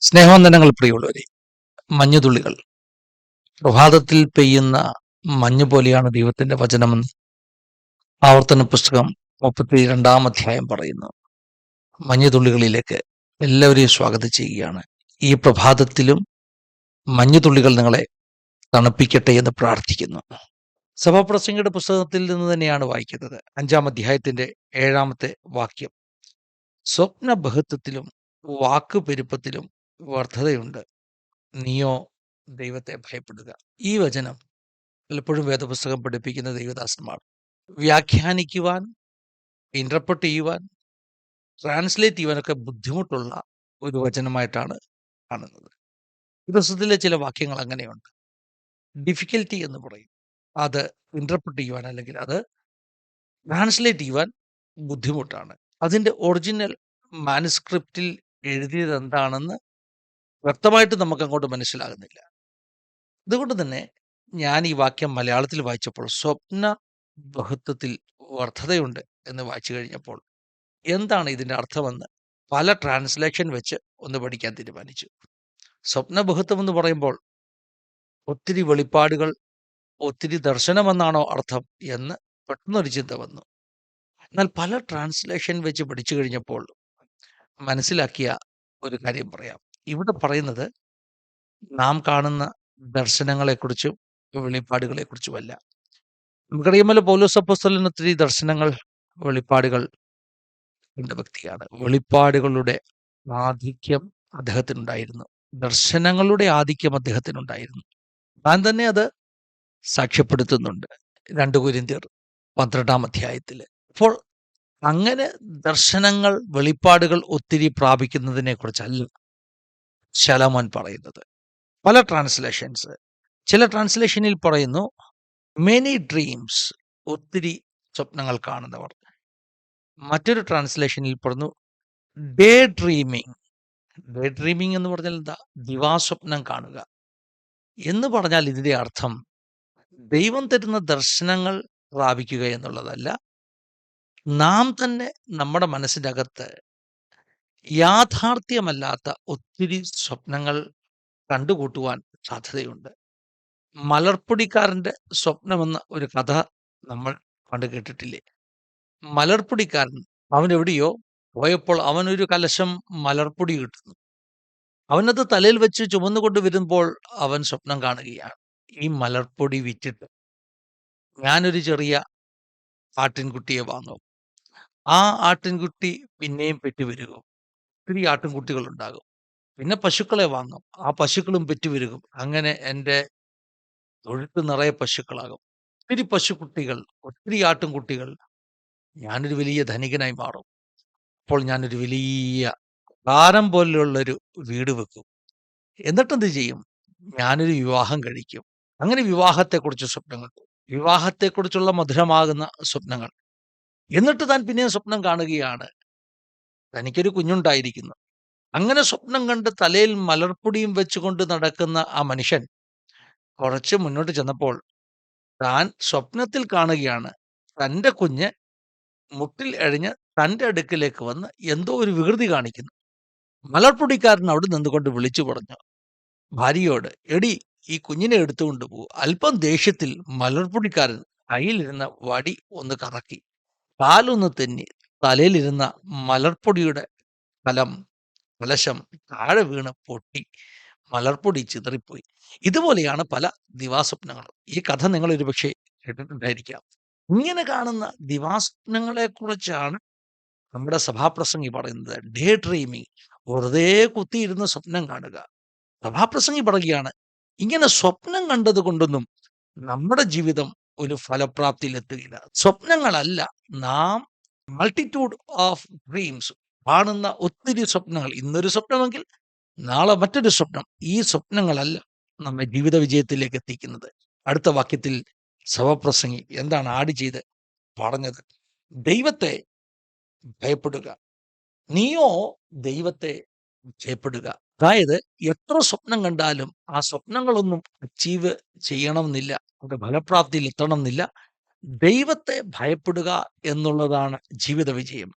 സ്നേഹവന്ദനങ്ങൾ പ്രിയമുള്ളവരെ മഞ്ഞുതുള്ളികൾ. പ്രഭാതത്തിൽ പെയ്യുന്ന മഞ്ഞു പോലെയാണ് ദൈവത്തിന്റെ വചനമെന്ന് ആവർത്തന പുസ്തകം മുപ്പത്തി രണ്ടാം അധ്യായം പറയുന്നു. മഞ്ഞുതുള്ളികളിലേക്ക് എല്ലാവരെയും സ്വാഗതം ചെയ്യുകയാണ്. ഈ പ്രഭാതത്തിലും മഞ്ഞുതുള്ളികൾ നിങ്ങളെ തണുപ്പിക്കട്ടെ എന്ന് പ്രാർത്ഥിക്കുന്നു. സഭാപ്രസംഗയുടെ പുസ്തകത്തിൽ നിന്ന് തന്നെയാണ് വായിക്കുന്നത്. അഞ്ചാം അധ്യായത്തിന്റെ ഏഴാമത്തെ വാക്യം. സ്വപ്ന ബഹത്വത്തിലും വാക്ക് പെരുപ്പത്തിലും വർദ്ധതയുണ്ട്. നീയോ ദൈവത്തെ ഭയപ്പെടുക. ഈ വചനം പലപ്പോഴും വേദപുസ്തകം പഠിപ്പിക്കുന്ന ദൈവദാസന്മാർ. വ്യാഖ്യാനിക്കുവാൻ ഇന്റർപ്രട്ട് ചെയ്യുവാൻ ട്രാൻസ്ലേറ്റ് ചെയ്യുവാനൊക്കെ ബുദ്ധിമുട്ടുള്ള ഒരു വചനമായിട്ടാണ് കാണുന്നത്. ദിവസത്തിലെ ചില വാക്യങ്ങൾ അങ്ങനെയുണ്ട്. ഡിഫിക്കൽറ്റി എന്ന് പറയും. അത് ഇന്റർപ്രട്ട് ചെയ്യുവാൻ അല്ലെങ്കിൽ അത് ട്രാൻസ്ലേറ്റ് ചെയ്യുവാൻ ബുദ്ധിമുട്ടാണ്. അതിന്റെ ഒറിജിനൽ മാനുസ്ക്രിപ്റ്റിൽ എഴുതിയത് എന്താണെന്ന് വ്യക്തമായിട്ട് നമുക്ക് അങ്ങോട്ട് മനസ്സിലാകുന്നില്ല. അതുകൊണ്ട് തന്നെ ഞാൻ ഈ വാക്യം മലയാളത്തിൽ വായിച്ചപ്പോൾ സ്വപ്ന ബഹുത്വത്തിൽ വർദ്ധതയുണ്ട് എന്ന് വായിച്ചു കഴിഞ്ഞപ്പോൾ എന്താണ് ഇതിന്റെ അർത്ഥമെന്ന് പല ട്രാൻസ്ലേഷൻ വെച്ച് ഒന്ന് പഠിക്കാൻ തീരുമാനിച്ചു. സ്വപ്ന ബഹുത്വം എന്ന് പറയുമ്പോൾ ഒത്തിരി വെളിപ്പാടുകൾ ഒത്തിരി ദർശനമെന്നാണോ അർത്ഥം എന്ന് പെട്ടെന്നൊരു ചിന്ത വന്നു. എന്നാൽ പല ട്രാൻസ്ലേഷൻ വെച്ച് പഠിച്ചു കഴിഞ്ഞപ്പോൾ മനസ്സിലാക്കിയ ഒരു കാര്യം പറയാം. ഇവിടെ പറയുന്നത് നാം കാണുന്ന ദർശനങ്ങളെക്കുറിച്ചും വെളിപ്പാടുകളെക്കുറിച്ചുമല്ല. നമുക്കറിയാമല്ലോ പൗലോസ് അപ്പോസ്റ്റലിന് ഒത്തിരി ദർശനങ്ങൾ വെളിപ്പാടുകൾ ഉള്ള വ്യക്തിയാണ്. വെളിപ്പാടുകളുടെ ആധിക്യം അദ്ദേഹത്തിനുണ്ടായിരുന്നു. ദർശനങ്ങളുടെ ആധിക്യം അദ്ദേഹത്തിനുണ്ടായിരുന്നു. താൻ തന്നെ അത് സാക്ഷ്യപ്പെടുത്തുന്നുണ്ട്. രണ്ടു കുരിന്തിയർ പന്ത്രണ്ടാം അധ്യായത്തിൽ അപ്പോൾ അങ്ങനെ ദർശനങ്ങൾ വെളിപ്പാടുകൾ ഒത്തിരി പ്രാപിക്കുന്നതിനെ കുറിച്ചല്ല ശലോമോൻ പറയുന്നത്. പല ട്രാൻസ്ലേഷൻസ് ചില ട്രാൻസ്ലേഷനിൽ പറയുന്നു മെനി ഡ്രീംസ് ഒത്തിരി സ്വപ്നങ്ങൾ കാണുന്നവർ. മറ്റൊരു ട്രാൻസ്ലേഷനിൽ പറഞ്ഞു ഡേ ഡ്രീമിങ് ഡേ ഡ്രീമിങ് എന്ന് പറഞ്ഞാൽ എന്താ? ദിവാസ്വപ്നം കാണുക. എന്ന് പറഞ്ഞാൽ ഇതിന്റെ അർത്ഥം ദൈവം തരുന്ന ദർശനങ്ങൾ പ്രാപിക്കുക എന്നുള്ളതല്ല നാം തന്നെ നമ്മുടെ മനസ്സിന്റെ അകത്ത് യാഥാർത്ഥ്യമല്ലാത്ത ഒത്തിരി സ്വപ്നങ്ങൾ കണ്ടുകൂട്ടുവാൻ സാധ്യതയുണ്ട്. മലർപ്പൊടിക്കാരന്റെ സ്വപ്നമെന്ന ഒരു കഥ നമ്മൾ പണ്ട് കേട്ടിട്ടില്ലേ? മലർപ്പൊടിക്കാരൻ അവൻ എവിടെയോ പോയപ്പോൾ അവനൊരു കലശം മലർപ്പൊടി കിട്ടുന്നു അവനത് തലയിൽ വെച്ച് ചുമന്നുകൊണ്ട് വരുമ്പോൾ അവൻ സ്വപ്നം കാണുകയാണ്. ഈ മലർപ്പൊടി വിറ്റിട്ട് ഞാനൊരു ചെറിയ ആട്ടിൻകുട്ടിയെ വാങ്ങും. ആ ആട്ടിൻകുട്ടി പിന്നെയും പെറ്റുവരുകും ഒത്തിരി ആട്ടിൻകുട്ടികൾ ഉണ്ടാകും പിന്നെ പശുക്കളെ വാങ്ങും. ആ പശുക്കളും പെറ്റുവരുകും. അങ്ങനെ എന്റെ തൊഴുത്ത് നിറയെ പശുക്കളാകും. ഒത്തിരി പശുക്കുട്ടികൾ ഒത്തിരി ആട്ടിൻകുട്ടികൾ ഞാനൊരു വലിയ ധനികനായി മാറും. അപ്പോൾ ഞാനൊരു വലിയ താരം പോലെയുള്ളൊരു വീട് വെക്കും. എന്നിട്ടെന്ത് ചെയ്യും? ഞാനൊരു വിവാഹം കഴിക്കും. അങ്ങനെ വിവാഹത്തെക്കുറിച്ച് സ്വപ്നങ്ങൾ. വിവാഹത്തെക്കുറിച്ചുള്ള മധുരമാകുന്ന സ്വപ്നങ്ങൾ. എന്നിട്ട് താൻ പിന്നെയും സ്വപ്നം കാണുകയാണ്. തനിക്കൊരു കുഞ്ഞുണ്ടായിരിക്കുന്നു. അങ്ങനെ സ്വപ്നം കണ്ട് തലയിൽ മലർപ്പൊടിയും വെച്ചുകൊണ്ട് നടക്കുന്ന ആ മനുഷ്യൻ കുറച്ച് മുന്നോട്ട് ചെന്നപ്പോൾ താൻ സ്വപ്നത്തിൽ കാണുകയാണ്. തന്റെ കുഞ്ഞ് മുട്ടിൽ എഴിഞ്ഞ് തന്റെ അടുക്കിലേക്ക് വന്ന് എന്തോ ഒരു വികൃതി കാണിക്കുന്നു. മലർപ്പൊടിക്കാരൻ അവിടെ നിന്നുകൊണ്ട് വിളിച്ചു പറഞ്ഞു ഭാര്യയോട് എടി ഈ കുഞ്ഞിനെ എടുത്തുകൊണ്ട് പോകും അല്പം ദേഷ്യത്തിൽ മലർപ്പൊടിക്കാരൻ കയ്യിലിരുന്ന വടി ഒന്ന് കറക്കി. കാലൊന്ന് തെന്നി. തലയിലിരുന്ന മലർപ്പൊടിയുടെ ഫലം കലശം താഴെ വീണ് പൊട്ടി മലർപ്പൊടി ചിതറിപ്പോയി. ഇതുപോലെയാണ് പല ദിവാസ്വപ്നങ്ങളും. ഈ കഥ നിങ്ങൾ ഒരുപക്ഷെ കേട്ടിട്ടുണ്ടായിരിക്കാം. ഇങ്ങനെ കാണുന്ന ദിവാസ്വപ്നങ്ങളെ കുറിച്ചാണ് നമ്മുടെ സഭാപ്രസംഗി പറയുന്നത്. Day dreaming. വെറുതെ കുത്തിയിരുന്ന് സ്വപ്നം കാണുക. സഭാപ്രസംഗി പറയുകയാണ് ഇങ്ങനെ സ്വപ്നം കണ്ടത് കൊണ്ടൊന്നും നമ്മുടെ ജീവിതം ഒരു ഫലപ്രാപ്തിയിലെത്തുകയില്ല. സ്വപ്നങ്ങളല്ല നാം മൾട്ടിറ്റ്യൂഡ് ഓഫ് ഡ്രീംസ്. കാണുന്ന ഒത്തിരി സ്വപ്നങ്ങൾ. ഇന്നൊരു സ്വപ്നമെങ്കിൽ നാളെ മറ്റൊരു സ്വപ്നം. ഈ സ്വപ്നങ്ങളല്ല നമ്മെ ജീവിത വിജയത്തിലേക്ക് എത്തിക്കുന്നത്. അടുത്ത വാക്യത്തിൽ സവപ്രസംഗി എന്താണ് ആഡ് ചെയ്ത് പറഞ്ഞത്? ദൈവത്തെ ഭയപ്പെടുക. നീയോ ദൈവത്തെ ഭയപ്പെടുക. അതായത് എത്ര സ്വപ്നം കണ്ടാലും ആ സ്വപ്നങ്ങളൊന്നും അച്ചീവ് ചെയ്യണമെന്നില്ല. അവിടെ ഫലപ്രാപ്തിയിൽ എത്തണം എന്നില്ല ദൈവത്തെ ഭയപ്പെടുക എന്നുള്ളതാണ് ജീവിത വിജയം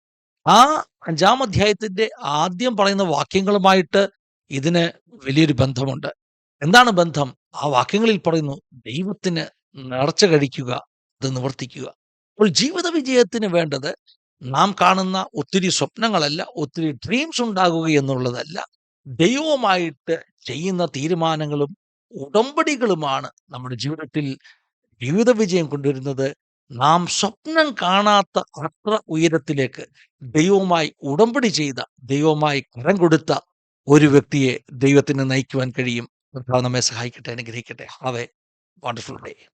ആ അഞ്ചാം അധ്യായത്തിന്റെ ആദ്യം പറയുന്ന വാക്യങ്ങളുമായിട്ട് ഇതിന് വലിയൊരു ബന്ധമുണ്ട്. എന്താണ് ബന്ധം? ആ വാക്യങ്ങളിൽ പറയുന്നു ദൈവത്തിന് നിറച്ച കഴിക്കുക, അത് നിവർത്തിക്കുക. അപ്പോൾ ജീവിത വിജയത്തിന് വേണ്ടത് നാം കാണുന്ന ഒത്തിരി സ്വപ്നങ്ങളല്ല, ഒത്തിരി ഡ്രീംസ് ഉണ്ടാകുക എന്നുള്ളതല്ല. ദൈവവുമായിട്ട് ചെയ്യുന്ന തീരുമാനങ്ങളും ഉടമ്പടികളുമാണ് നമ്മുടെ ജീവിതത്തിൽ ജീവിത വിജയം കൊണ്ടുവരുന്നത്. നാം സ്വപ്നം കാണാത്ത അത്ര ഉയരത്തിലേക്ക് ദൈവവുമായി ഉടമ്പടി ചെയ്ത, ദൈവവുമായി കരം കൊടുത്ത ഒരു വ്യക്തിയെ ദൈവത്തിന് നയിക്കുവാൻ കഴിയും. നമ്മെ സഹായിക്കട്ടെ, അനുഗ്രഹിക്കട്ടെ. Have a wonderful day.